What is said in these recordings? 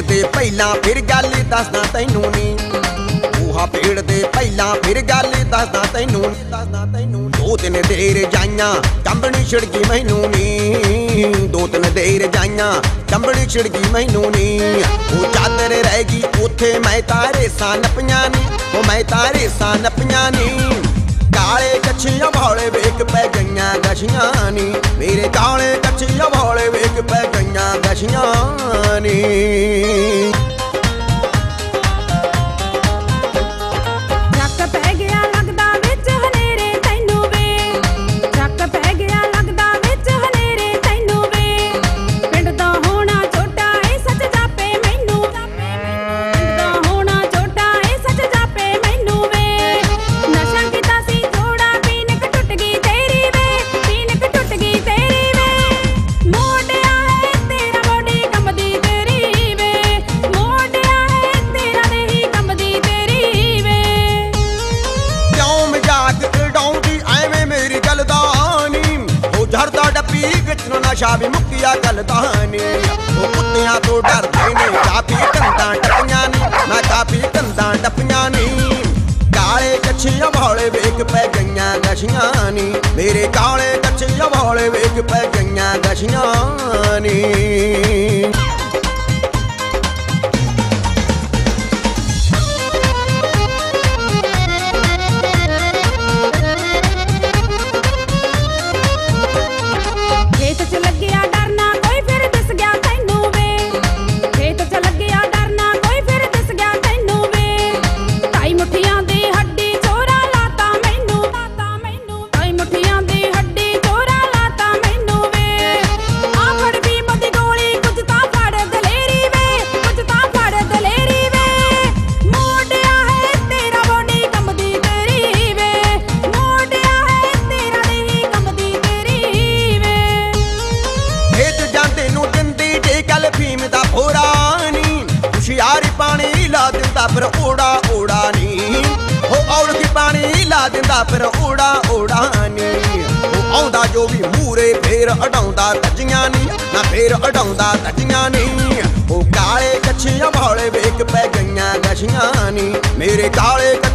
ਪੀੜ ਦੇ ਪਹਿਲਾਂ ਫਿਰ ਗੱਲ ਦੱਸਦਾ ਤੈਨੂੰ ਨੀ। ਬੂਹਾ ਪੀੜ ਦੇ ਪਹਿਲਾਂ ਫਿਰ ਗੱਲ ਦੱਸਦਾ ਤੈਨੂੰ ਨੀ। ਦੱਸਦਾ ਤੈਨੂੰ ਦੋ ਤਿੰਨ ਦੇਰ ਜਾਈਆਂ ਕੰਬਣੀ ਛਿੜਕੀ ਮੈਨੂੰ ਨੀ। ਦੋ ਤਿੰਨ ਦੇਰ ਜਾਈਆਂ ਕੰਬਣੀ ਛਿੜਕੀ ਮੈਨੂੰ ਨੀ। ਉਹ ਚਾਦਰ ਰਹਿ ਗਈ, ਉਥੇ ਮੈਂ ਤਾਰੇ ਸਾਂ ਨਪੀਆਂ ਨੀ। ਉਹ ਮੈਂ ਤਾਰੇ ਸਾਂ ਨਪੀਆਂ ਨੀ। ਕਾਲੇ ਕੱਛੀਆਂ ਭੌਲੇ ਵੇਖ ਪੈ ਗਈਆਂ ਗਛੀਆਂ ਨੀ। ਮੇਰੇ ਕਾਲੇ ਕੱਛੀਆਂ ਭੌਲੇ ਵੀ ਵਿੱਚ ਨੂੰ ਨਸ਼ਾ ਵੀ ਮੁੱਕਿਆ ਗੱਲ ਤਾਂ ਉਹ ਕੁੱਤਿਆਂ ਤੋਂ ਡਰਦੇ ਨੇ ਕਾਫੀ ਕੰਦਾਂ ਟੱਪੀਆਂ ਨਹੀਂ ਮੈਂ ਕਾਪੀ ਕੰਦਾਂ ਟੱਪੀਆਂ ਨਹੀਂ ਕਾਲੇ ਕੱਛੀਆਂ ਭੋਲੇ ਵੇਗ ਪੈ ਗਈਆਂ ਗਸ਼ੀਆਂ ਨਹੀਂ ਮੇਰੇ ਕਾਲੇ ਕੱਛੀਆਂ ਭੋਲੇ ਵੇਗ ਪੈ ਗਈਆਂ ਗਸ਼ੀਆਂ ਨਹੀਂ Direita, da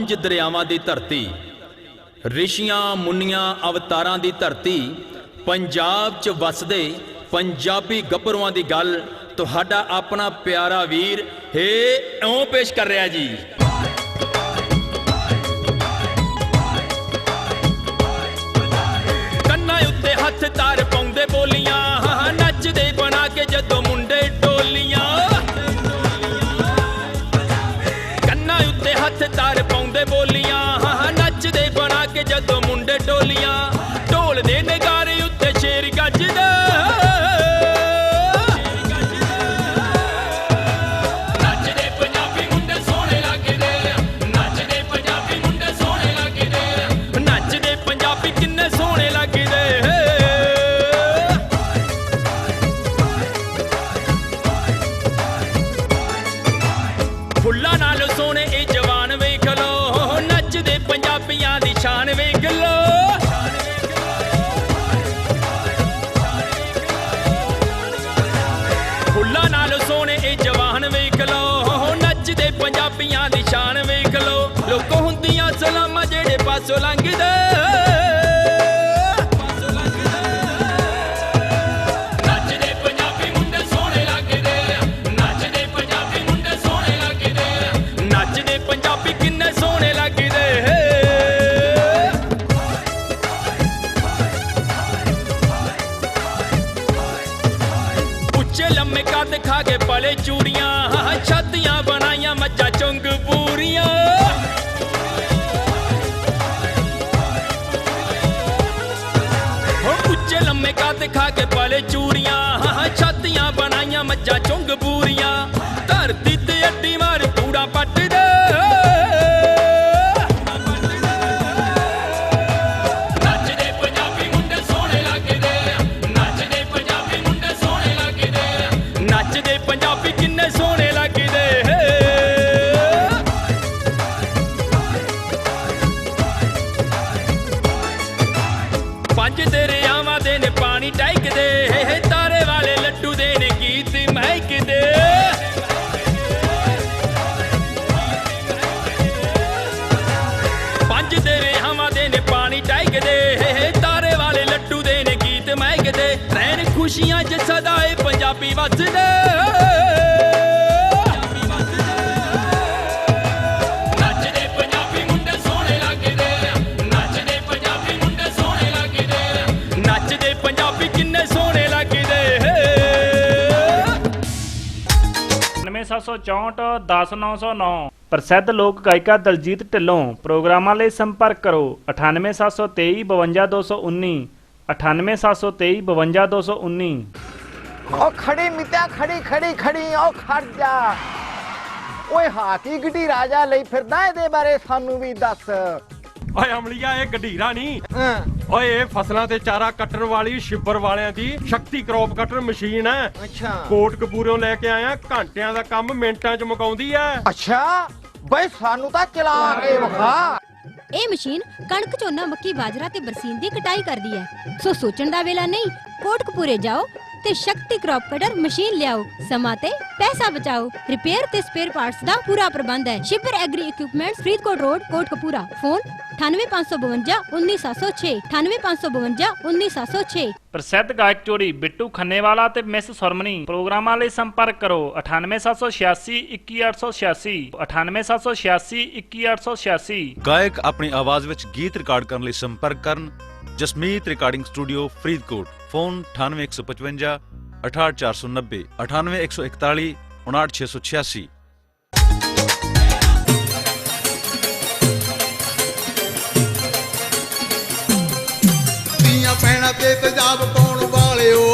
ਪੰਜ ਦਰਿਆਵਾਂ ਦੀ ਧਰਤੀ, ਰਿਸ਼ੀਆਂ, ਮੁੰਨੀਆਂ, ਅਵਤਾਰਾਂ ਦੀ ਧਰਤੀ, ਪੰਜਾਬ 'ਚ ਵਸਦੇ ਪੰਜਾਬੀ ਗੱਭਰੂਆਂ ਦੀ ਗੱਲ, ਤੁਹਾਡਾ ਆਪਣਾ ਪਿਆਰਾ ਵੀਰ ਹੇ ਇਉਂ ਪੇਸ਼ ਕਰ ਰਿਹਾ ਜੀ। ਨੱਚਦੇ ਦੀ ਸ਼ਾਨ ਵੇਖ ਲੋ ਲੋਕੋ ਹੁੰਦੀਆਂ ਸਲਾਮਾਂ ਜਿਹੜੇ ਪਾਸੋਂ ਲੰਘਦੇ। cha chonga bu 9764 10909 ਪ੍ਰਸਿੱਧ ਲੋਕ ਗਾਇਕਾ ਦਲਜੀਤ ਢਿੱਲੋਂ ਪ੍ਰੋਗਰਾਮਾਂ ਲਈ ਸੰਪਰਕ ਕਰੋ। 98723 52219 98723 52219 ਉਹ ਖੜੀ ਮਿੱਤਿਆ ਖੜੀ ਖੜੀ ਖੜੀ ਉਹ ਖੜ ਜਾ ਓਏ ਹਾਕੀ ਗਡੀ ਰਾਜਾ ਲਈ ਫਿਰਦਾ ਇਹਦੇ ਬਾਰੇ ਸਾਨੂੰ ਵੀ ਦੱਸ ਓਏ ਅਮਲੀਆ ਇਹ ਗਢੀਰਾ ਨਹੀਂ ਓਏ ਇਹ ਫਸਲਾਂ ਤੇ ਚਾਰਾ ਕੱਟਣ ਵਾਲੀ ਸ਼ਿਬਰ ਵਾਲਿਆਂ ਦੀ ਸ਼ਕਤੀ ਕ੍ਰੌਪ ਕਟਰ ਮਸ਼ੀਨ ਹੈ ਅੱਛਾ ਕੋਟ ਕਪੂਰਿਓਂ ਲੈ ਕੇ ਆਇਆ ਘੰਟਿਆਂ ਦਾ ਕੰਮ ਮਿੰਟਾਂ 'ਚ ਮੁਕਾਉਂਦੀ ਐ ਅੱਛਾ ਬਈ ਸਾਨੂੰ ਤਾਂ ਚਲਾ ਕੇ ਵਿਖਾ ਇਹ ਮਸ਼ੀਨ ਕਣਕ ਝੋਨਾ ਮੱਕੀ ਬਾਜਰਾ ਤੇ ਬਰਸੀਨ ਦੀ ਕਟਾਈ ਕਰਦੀ ਹੈ ਸੋ ਸੋਚਣ ਦਾ ਵੇਲਾ ਨਹੀਂ ਕੋਟਕਪੂਰੇ ਜਾਓ ਤੇ ਸ਼ਕਤੀ ਕ੍ਰੌਪ ਕਟਰ ਮਸ਼ੀਨ ਲਿਆਓ। ਸਮਾਂ ਤੇ ਪੈਸਾ ਬਚਾਓ। ਰਿਪੇਅਰ ਤੇ ਸਪੇਅਰ ਪਾਰਟਸ ਦਾ ਪੂਰਾ ਪ੍ਰਬੰਧ ਹੈ। Shibar agri equipments Faridkot road Kotkapura. Phone 98552 19506 98552 19706 ਪ੍ਰਸਿੱਧ ਗਾਇਕ ਜੋੜੀ ਬਿੱਟੂ ਖੰਨੇਵਾਲਾ ਤੇ ਮਿਸ ਸੁਰਮਨੀ ਪ੍ਰੋਗਰਾਮਾਂ ਲਈ ਸੰਪਰਕ ਕਰੋ। 98786 21886 98786 21886 ਗਾਇਕ ਆਪਣੀ ਆਵਾਜ਼ ਵਿੱਚ ਗੀਤ ਰਿਕਾਰਡ ਕਰਨ ਲਈ ਸੰਪਰਕ ਕਰਨ। Jasmeet recording studio Faridkot. Phone 98155 68490 98141 59686 ਤੀਆਂ ਪੈਣਾ ਤੇ ਤੇਜ਼ਾਬ ਪਾਉਣ ਵਾਲਿਓ,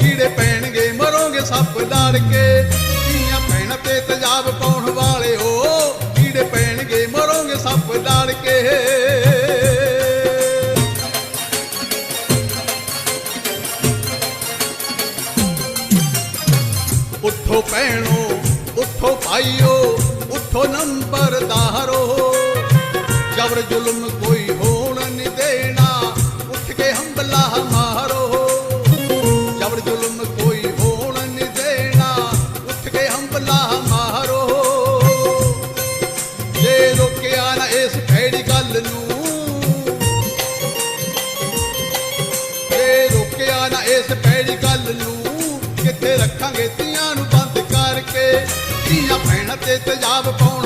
ਕੀੜੇ ਪੈਣਗੇ, ਮਰੋਗੇ ਸੱਪ ਲੜ ਕੇ। ਤੀਆਂ ਪੈਣਾ ਤੇ ਤੇਜ਼ਾਬ ਪਾਉਣ ਵਾਲਿਓ, ਕੀੜੇ ਪੈਣਗੇ, ਮਰੋਗੇ ਸੱਪ ਲੜ ਕੇ। ਭਾਈਓ ਉਠੋ ਨੰਬਰਦਾਰੋ ਜਬਰ ਜ਼ੁਲਮ ਕੋਈ ਹੋਣ ਨਹੀਂ ਦੇਣਾ, ਉੱਠ ਕੇ ਹੰਬਲਾ ਮਾਰੋ। ਜਬਰ ਜ਼ੁਲਮ ਕੋਈ ਹੋਣ ਨਹੀਂ ਦੇਣਾ, ਉੱਠ ਕੇ ਹੰਬਲਾ ਮਾਰੋ। ਜੇ ਰੋਕਿਆ ਨਾ ਇਸ ਫੇੜੀ ਗੱਲ ਨੂੰ, ਜੇ ਰੋਕਿਆ ਨਾ ਇਸ ਫੇੜੀ ਗੱਲ ਨੂੰ, ਕਿੱਥੇ ਰੱਖਾਂਗੇ ਤੀਆਂ ਨੂੰ ਬੰਦ ਕਰਕੇ? ਧੀਆ ਭੈਣ ਤੇ ਤੇਜਾਬ ਪਾਉਣ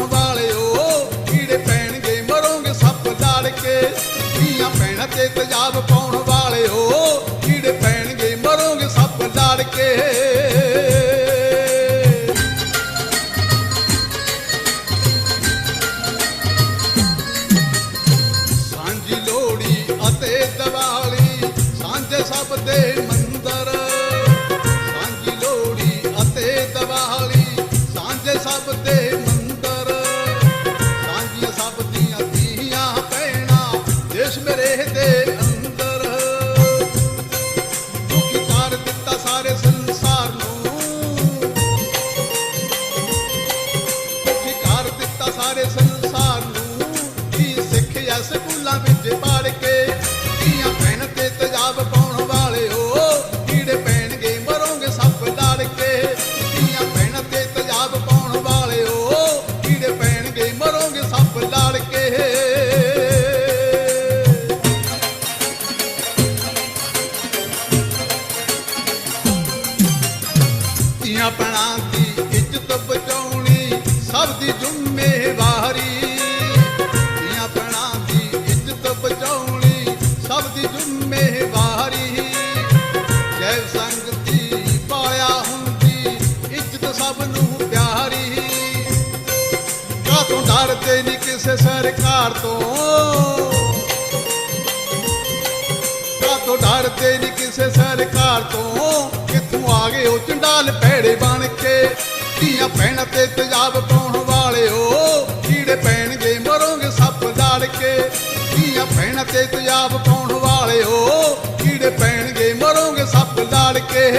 ਸਰਕਾਰ ਤੇ ਨਹੀਂ ਕਿਸੇ ਸਰਕਾਰ ਤੋਂ। ਕਾਤੋਂ ਡਰਦੇ ਨਹੀਂ ਕਿਸੇ ਸਰਕਾਰ ਤੋਂ। ਕਿੱਥੋਂ ਆ ਗਏ ਉਹ ਚੰਡਾਲ ਭੈੜੇ ਬਣ ਕੇ? ਧੀਆਂ ਭੈਣਾਂ ਤੇ ਤਜਾਬ ਪਾਉਣ ਵਾਲਿਓ, ਕੀੜੇ ਪੈਣਗੇ ਮਰੋਗੇ ਸੱਪ ਡਾਲ ਕੇ। ਧੀਆਂ ਭੈਣਾਂ ਤੇ ਤਜਾਬ ਪਾਉਣ ਵਾਲੇ ਹੋ ਕੀੜੇ ਪੈਣਗੇ ਮਰੋਗੇ ਸੱਪ ਡਾਲ ਕੇ।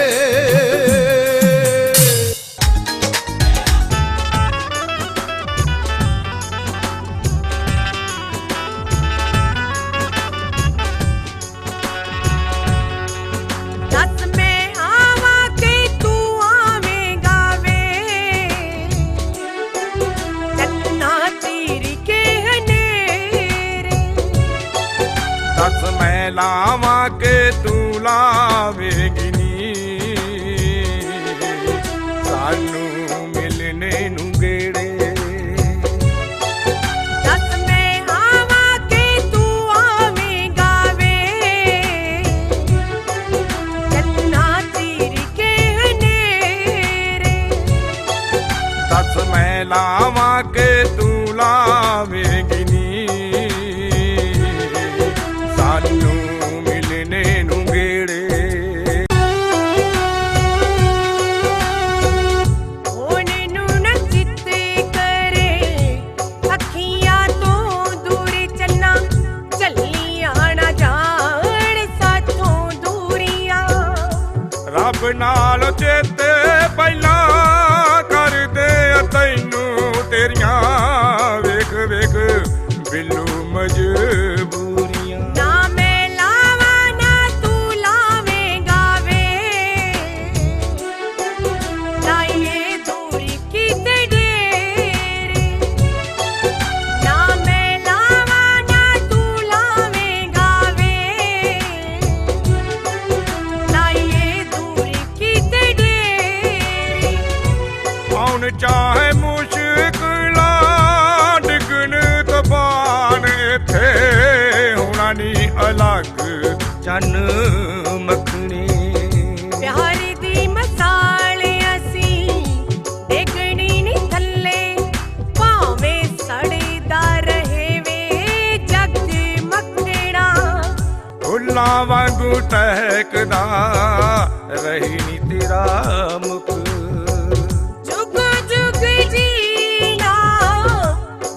la ਫੁੱਲਾਂ ਵਾਂਗੂ ਟਹਿਕਦਾ ਰਹੀ ਨੀ ਤੇਰਾ ਮੁਖ। ਜੁਗ ਜੁਗ ਜੀਣਾ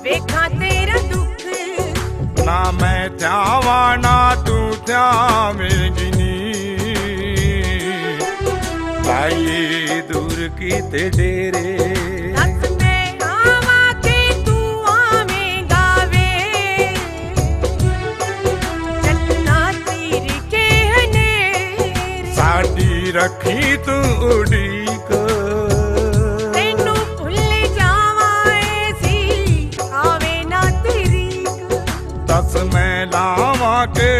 ਵੇਖਾਂ ਤੇਰਾ ਦੁੱਖ। ਨਾ ਮੈਂ ਧਿਆਵਾਂ ਨਾ ਤੂੰ ਧਿਆਵੇਂਗੀ ਨੀ। ਭਾਈ ਦੂਰ ਕੀਤੇ ਡੇਰੇ। ਰੱਖੀ ਤੂੰ ਉਡੀਕ। ਤੈਨੂੰ ਭੁੱਲ ਜਾਵਾਂ ਏਸੀ ਆਵੇ ਨਾ ਤੇਰੀ ਦੱਸ ਮੈਂ ਲਾਵਾਂ ਕੇ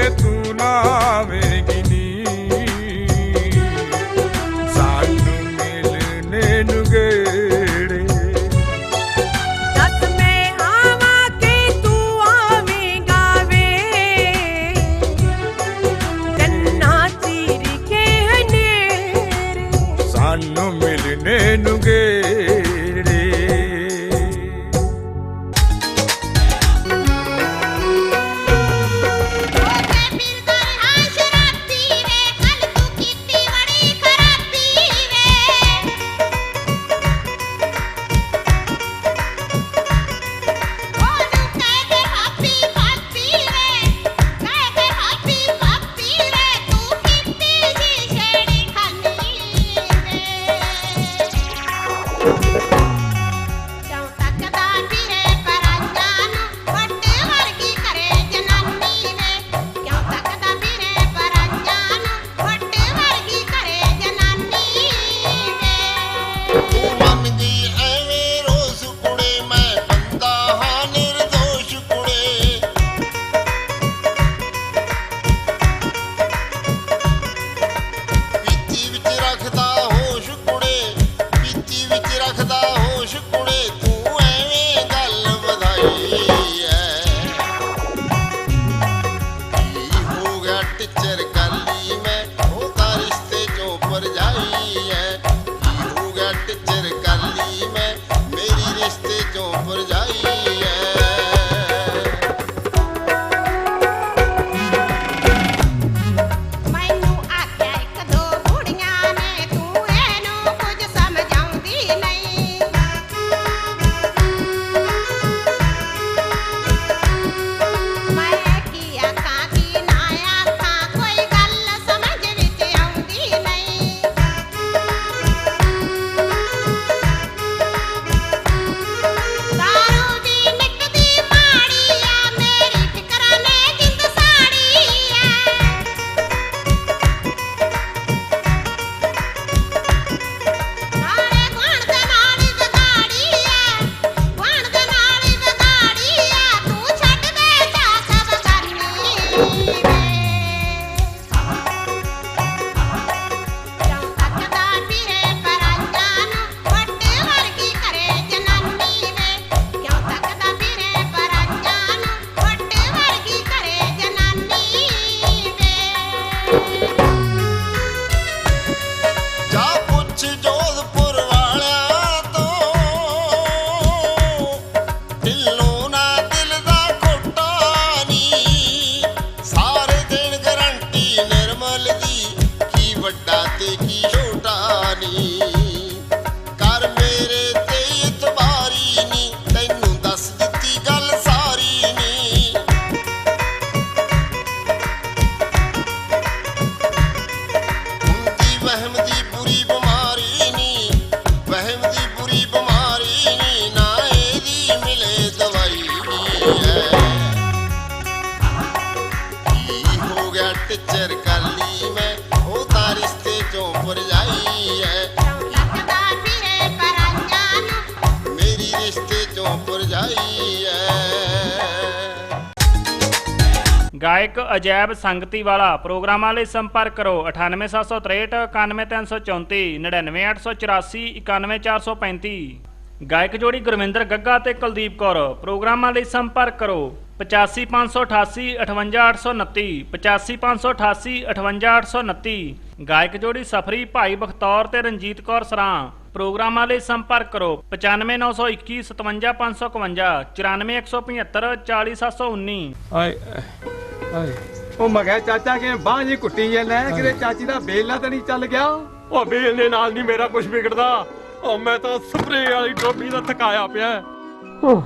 ਵਹਿਮ ਦੀ ਬੁਰੀ ਗਾਇਕ ਅਜੈਬ ਸੰਗਤੀ ਵਾਲਾ ਪ੍ਰੋਗਰਾਮਾਂ ਲਈ ਸੰਪਰਕ ਕਰੋ 98763 91334 99884 91435 ਗਾਇਕ ਜੋੜੀ ਗੁਰਵਿੰਦਰ ਗੱਗਾ ਤੇ ਕੁਲਦੀਪ ਕੌਰ, ਪ੍ਰੋਗਰਾਮਾਂ ਲਈ ਸੰਪਰਕ ਕਰੋ 85588 58829 85588 58829 ਗਾਇਕ ਜੋੜੀ ਸਫਰੀ ਭਾਈ ਬਖਤੌਰ ਤੇ ਰਣਜੀਤ ਕੌਰ ਸਰਾਂ। ਪ੍ਰੋਗਰਾਮਾਂ ਲਈ ਸੰਪਰਕ ਕਰੋ 95921 57551 94175 40719 ਆਏ ਆਏ। ਉਹ ਮੈਂ ਕਿਹਾ ਚਾਚਾ ਕਿ ਬਾਂਹ ਜੀ ਕੁੱਟੀ ਜਾਂਦਾ ਕਿਤੇ ਚਾਚੀ ਦਾ ਬੇਲਾ ਤਾਂ ਨਹੀਂ ਚੱਲ ਗਿਆ? ਉਹ ਬੇਲ ਦੇ ਨਾਲ ਨਹੀਂ ਮੇਰਾ ਕੁਝ ਵਿਗੜਦਾ। ਉਹ ਮੈਂ ਤਾਂ ਸਪਰੇਅ ਵਾਲੀ ਟੋਪੀ ਦਾ ਥਕਾਇਆ ਪਿਆ। ਉਹ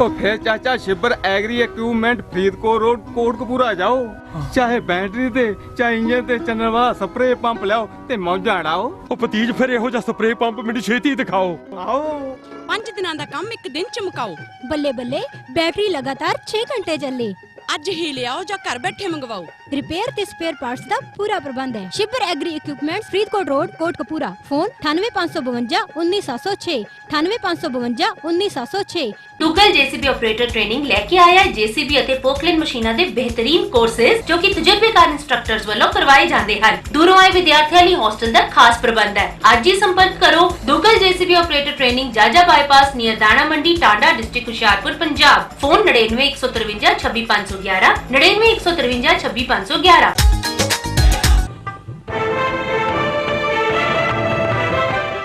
ਉਹ ਫੇਰ ਚਾਚਾ Shibar agri equipment Faridkot road Kotkapura ਜਾਓ। ਚਾਹੇ ਬੈਟਰੀ ਤੇ ਚਾਹੇ ਇੰਜਨ ਤੇ ਚੱਲਣ ਵਾਲਾ ਸਪਰੇਅ ਪੰਪ ਲਿਆਓ ਤੇ ਮੌਜਾਂ ਉਡਾਓ। ਉਹ ਭਤੀਜ ਫਿਰ ਇਹੋ ਜਿਹਾ ਸਪਰੇਅ ਪੰਪ ਮੈਨੂੰ ਛੇਤੀ ਦਿਖਾਓ। ਆਓ। ਪੰਜ ਦਿਨਾਂ ਦਾ ਕੰਮ ਇੱਕ ਦਿਨ ਚ ਮੁਕਾਓ ਬੱਲੇ ਬੱਲੇ ਬੈਟਰੀ ਲਗਾਤਾਰ 6 ਘੰਟੇ ਚੱਲੇ। ਅੱਜ ਹੀ ਲਿਆਓ ਜਾਂ ਘਰ ਬੈਠੇ ਮੰਗਵਾਓ। ਰਿਪੇਅਰ ਤੇ ਸਪੇਅਰ ਪਾਰਟਸ ਦਾ ਪੂਰਾ ਪ੍ਰਬੰਧ ਹੈ। Shibar agri equipments Faridkot road Kotkapura phone 98552 19706 98552 19706 Google JCB operator training ਲੈ ਕੇ ਆਇਆ ਹੈ। ਜੀਸੀਬੀ ਅਤੇ ਪੋਕਲੈਨ ਮਸ਼ੀਨਾਂ ਦੇ ਬਿਹਤਰੀਨ ਕੋਰਸਸ ਜੋ ਕਿ ਤਜਰਬੇਕਾਰ ਇੰਸਟ੍ਰਕਟਰਸ ਵੱਲੋਂ ਕਰਵਾਏ ਜਾਂਦੇ ਹਨ। ਦੂਰੋਂ ਆਏ ਵਿਦਿਆਰਥੀਆਂ ਲਈ ਹੌਸਟਲ ਦਾ ਖਾਸ ਪ੍ਰਬੰਧ ਹੈ। ਅੱਜ ਹੀ ਸੰਪਰਕ ਕਰੋ Google JCB operator training Jaja bypass near ਦਾਣਾ ਮੰਡੀ, ਟਾਂਡਾ ਡਿਸਟ੍ਰਿਕਟ ਹੁਸ਼ਿਆਰਪੁਰ, ਪੰਜਾਬ। ਫੋਨ 99153 26511 99153 26511